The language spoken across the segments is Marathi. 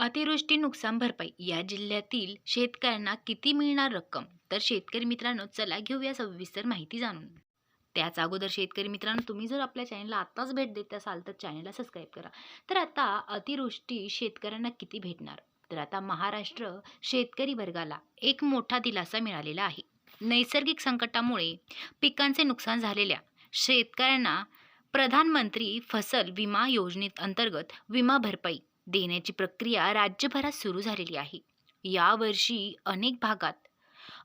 अतिवृष्टी नुकसान भरपाई या जिल्ह्यातील शेतकऱ्यांना किती मिळणार रक्कम? तर शेतकरी मित्रांनो चला घेऊया सविस्तर माहिती जाणून. त्याच अगोदर शेतकरी मित्रांनो तुम्ही जर आपल्या चॅनलला आत्ताच भेट देत असाल तर चॅनलला सबस्क्राईब करा. तर आता अतिवृष्टी शेतकऱ्यांना किती भेटणार? तर आता महाराष्ट्र शेतकरी वर्गाला एक मोठा दिलासा मिळालेला आहे. नैसर्गिक संकटामुळे पिकांचे नुकसान झालेल्या शेतकऱ्यांना प्रधानमंत्री फसल विमा योजनेत अंतर्गत विमा भरपाई देण्याची प्रक्रिया राज्यभरात सुरू झालेली आहे. यावर्षी अनेक भागात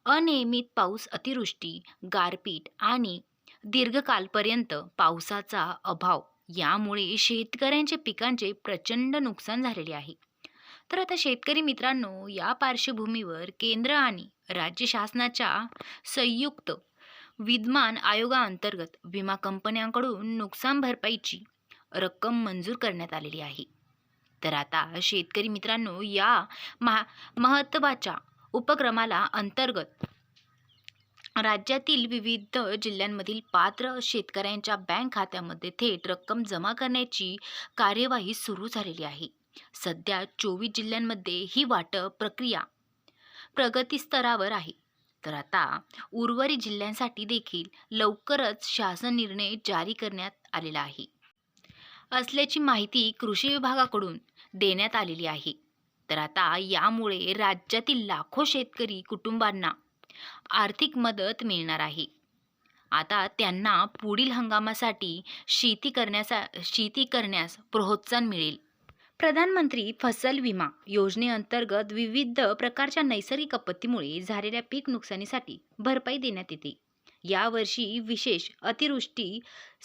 अनियमित पाऊस अतिवृष्टी गारपीट आणि दीर्घकालपर्यंत पावसाचा अभाव यामुळे शेतकऱ्यांचे पिकांचे प्रचंड नुकसान झालेले आहे. तर आता शेतकरी मित्रांनो या पार्श्वभूमीवर केंद्र आणि राज्य शासनाच्या संयुक्त विद्यमान आयोगाअंतर्गत विमा कंपन्यांकडून नुकसान भरपाईची रक्कम मंजूर करण्यात आलेली आहे. तर आता शेतकरी मित्रांनो या महा महत्त्वाच्या उपक्रमाला अंतर्गत राज्यातील विविध जिल्ह्यांमधील पात्र शेतकऱ्यांच्या बँक खात्यामध्ये थेट रक्कम जमा करण्याची कार्यवाही सुरू झालेली आहे. सध्या चोवीस जिल्ह्यांमध्ये ही वाटप प्रक्रिया प्रगतीस्तरावर आहे. तर आता उर्वरित जिल्ह्यांसाठी देखील लवकरच शासन निर्णय जारी करण्यात आलेला आहे. असल्याची माहिती कृषी विभागाकडून देण्यात आलेली आहे. तर आता यामुळे राज्यातील लाखो शेतकरी कुटुंबांना आर्थिक मदत मिळणार आहे. आता त्यांना पुढील हंगामासाठी शेती करण्याचा शेती करण्यास प्रोत्साहन मिळेल. प्रधानमंत्री फसल विमा योजनेअंतर्गत विविध प्रकारच्या नैसर्गिक आपत्तीमुळे झालेल्या पीक नुकसानीसाठी भरपाई देण्यात येते. यावर्षी विशेष अतिवृष्टी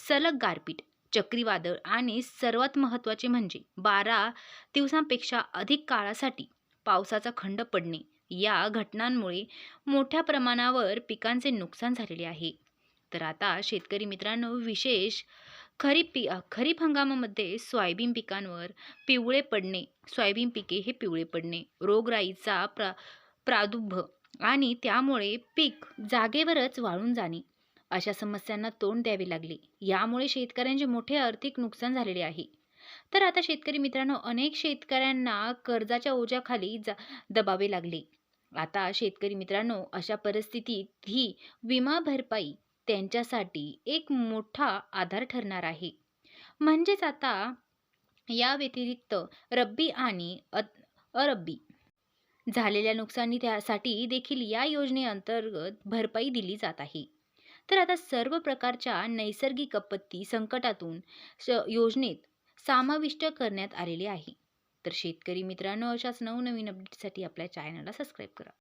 सलग गारपीट चक्रीवादळ आणि सर्वात महत्त्वाचे म्हणजे बारा दिवसांपेक्षा अधिक काळासाठी पावसाचा खंड पडणे. या घटनांमुळे मोठ्या प्रमाणावर पिकांचे नुकसान झालेले आहे. तर आता शेतकरी मित्रांनो विशेष खरीप पी खरीप हंगामामध्ये सोयाबीन पिकांवर पिवळे पडणे. सोयाबीन पिके हे पिवळे पडणे. रोगराईचा प्रा प्रादुर्भ आणि त्यामुळे पीक जागेवरच वाळून जाणे. अशा समस्यांना तोंड द्यावे लागले. यामुळे शेतकऱ्यांचे मोठे आर्थिक नुकसान झालेले आहे. तर आता शेतकरी मित्रांनो अनेक शेतकऱ्यांना कर्जाच्या ओझ्याखाली जा दबावे लागले. आता शेतकरी मित्रांनो अशा परिस्थितीत ही विमा भरपाई त्यांच्यासाठी एक मोठा आधार ठरणार आहे. म्हणजेच आता या व्यतिरिक्त रब्बी आणि अरब्बी झालेल्या नुकसानी त्यासाठी देखील या योजनेअंतर्गत भरपाई दिली जात आहे. तर आता सर्व प्रकारच्या नैसर्गिक आपत्ती संकटातून श योजनेत समाविष्ट करण्यात आलेले आहे. तर शेतकरी मित्रांनो अशाच नवनवीन अपडेटसाठी आपल्या चॅनलला सबस्क्राईब करा.